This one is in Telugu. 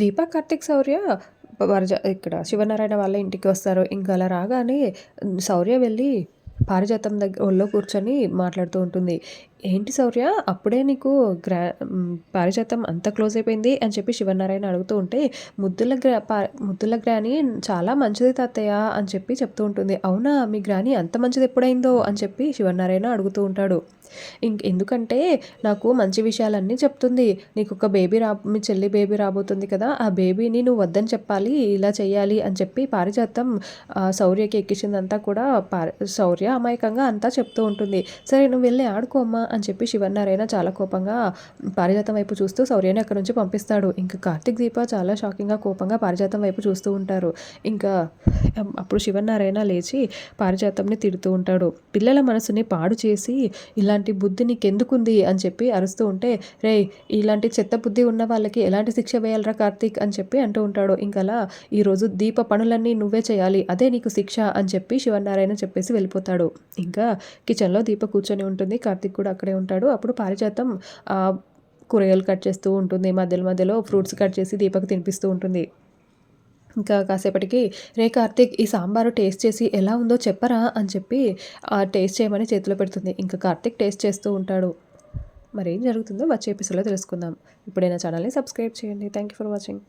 దీపా కార్తిక్ శౌర్య వరజ ఇక్కడ శివనారాయణ వాళ్ళ ఇంటికి వస్తారు. ఇంకా అలా రాగానే శౌర్య వెళ్ళి పారిజాతం దగ్గర ఒళ్ళో కూర్చొని మాట్లాడుతూ ఉంటుంది. ఏంటి శౌర్య అప్పుడే నీకు గ్రా పారిజాతం అంత క్లోజ్ అయిపోయింది? అని చెప్పి శివనారాయణ అడుగుతూ ఉంటే ముద్దుల గ్రా పా ముద్దుల గ్రాని చాలా మంచిది తాతయ్య అని చెప్పి చెప్తూ ఉంటుంది. అవునా మీ గ్రాని అంత మంచిది ఎప్పుడైందో? అని చెప్పి శివనారాయణ అడుగుతూ ఉంటాడు. ఇంక ఎందుకంటే నాకు మంచి విషయాలన్నీ చెప్తుంది. నీకు ఒక బేబీ రా మీ చెల్లి బేబీ రాబోతుంది కదా ఆ బేబీని నువ్వు వద్దని చెప్పాలి ఇలా చేయాలి అని చెప్పి పారిజాతం శౌర్యకి ఎక్కించిందంతా కూడా పారి శౌర్య అమాయకంగా అంతా చెప్తూ ఉంటుంది. సరే నువ్వు వెళ్ళి ఆడుకోమ్మా అని చెప్పి శివన్నారాయణ చాలా కోపంగా పారిజాతం వైపు చూస్తూ శౌర్యని అక్కడ నుంచి పంపిస్తాడు. ఇంకా కార్తిక్ దీప చాలా షాకింగ్గా కోపంగా పారిజాతం వైపు చూస్తూ ఉంటారు. ఇంకా అప్పుడు శివన్నారాయణ లేచి పారిజాతంని తిడుతూ ఉంటాడు. పిల్లల మనసుని పాడు చేసి ఇలాంటి బుద్ధి నీకెందుకుంది? అని చెప్పి అరుస్తూ ఉంటే రే ఇలాంటి చెత్త బుద్ధి ఉన్న వాళ్ళకి ఎలాంటి శిక్ష వేయాలరా కార్తీక్? అని చెప్పి అంటూ ఉంటాడు. ఇంకలా ఈరోజు దీప పనులన్నీ నువ్వే చేయాలి అదే నీకు శిక్ష అని చెప్పి శివన్నారాయణ చెప్పేసి వెళ్ళిపోతాడు. ఇంకా కిచెన్లో దీప కూర్చొని ఉంటుంది. కార్తీక్ కూడా అక్కడే ఉంటాడు. అప్పుడు పారిజాతం కూరగాయలు కట్ చేస్తూ ఉంటుంది. మధ్యలో మధ్యలో ఫ్రూట్స్ కట్ చేసి దీపకు తినిపిస్తూ ఉంటుంది. ఇంకా కాసేపటికి రే కార్తీక్ ఈ సాంబారు టేస్ట్ చేసి ఎలా ఉందో చెప్పరా అని చెప్పి ఆ టేస్ట్ చేయమని చేతిలో పెడుతుంది. ఇంకా కార్తీక్ టేస్ట్ చేస్తూ ఉంటాడు. మరి ఏం జరుగుతుందో వచ్చే ఎపిసోడ్లో తెలుసుకుందాం. ఇప్పుడైనా ఛానల్ని సబ్స్క్రైబ్ చేయండి. Thank you for watching.